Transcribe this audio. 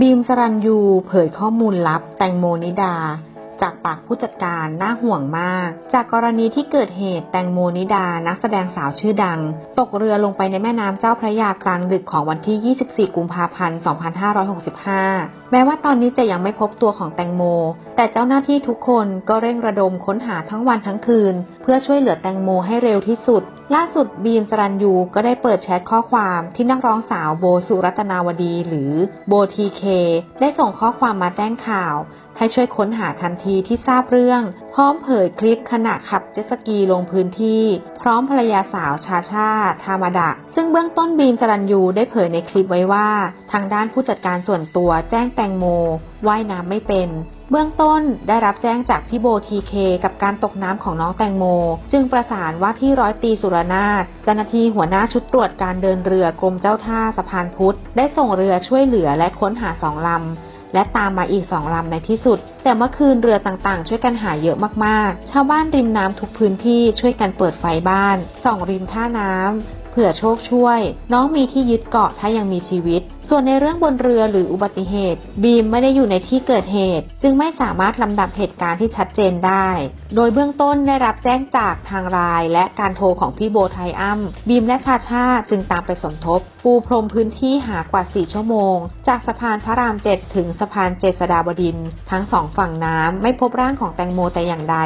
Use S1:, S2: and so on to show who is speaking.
S1: บีมสรัญยูเผยข้อมูลลับแตงโมนิดา จากปากผู้จัดการน่าห่วงมาก จากกรณีที่เกิดเหตุแตงโมนิดานักแสดงสาวชื่อดัง ตกเรือลงไปในแม่น้ำเจ้าพระยากลางดึกของวันที่ 24 กุมภาพันธ์ 2565 แม้ว่าตอนนี้จะยังไม่พบตัวของแตงโม แต่เจ้าหน้าที่ทุกคนก็เร่งระดมค้นหาทั้งวันทั้งคืน เพื่อช่วยเหลือแตงโมให้เร็วที่สุด ล่าสุดบีมสรัญยูก็ได้เปิดแชทข้อความที่นักร้องสาวโบสุรัตนาวดีหรือโบทีเคได้ส่งข้อความมาแจ้งข่าว ให้ช่วยค้นหาทันทีที่ทราบเรื่อง พร้อมเผยคลิปขณะขับเจ็ตสกีลงพื้นที่พร้อมภรรยาสาวชาชาธามาดะ ซึ่งเบื้องต้นบีมสรัญยูได้เผยในคลิปไว้ว่า ทางด้านผู้จัดการส่วนตัวแจ้งแตงโมว่ายน้ำไม่เป็น เบื้องต้นได้รับแจ้งจากพี่โบทีเคกับการตกน้ำของน้องแตงโม จึงประสานว่าที่ร้อยตีสุรนาถเจ้าหน้าที่หัวหน้าชุดตรวจการเดินเรือกรมเจ้าท่าสะพานพุทธ ได้ส่งเรือช่วยเหลือและค้นหาสองลำและตามมาอีกสองลำในที่สุด แต่เมื่อคืนเรือต่างๆ ช่วยกันหาเยอะมากๆ ชาวบ้านริมน้ำทุกพื้นที่ช่วยกันเปิดไฟบ้านส่องริมท่าน้ำเผื่อโชคช่วย น้องมีที่ยึดเกาะถ้ายังมีชีวิต ส่วนในเรื่องบนเรือหรืออุบัติเหตุ บีมไม่ได้อยู่ในที่เกิดเหตุ จึงไม่สามารถลำดับเหตุการณ์ที่ชัดเจนได้ โดยเบื้องต้นได้รับแจ้งจากทางไลน์และการโทรของพี่โบไทอัมบีมและชาชาจึงตามไปสมทบ ปูพรมพื้นที่หากว่า 4 ชั่วโมง จากสะพานพระราม 7 ถึงสะพานเจษฎาบดินทั้งสองฝั่งน้ำไม่พบร่างของแตงโมแต่อย่างใด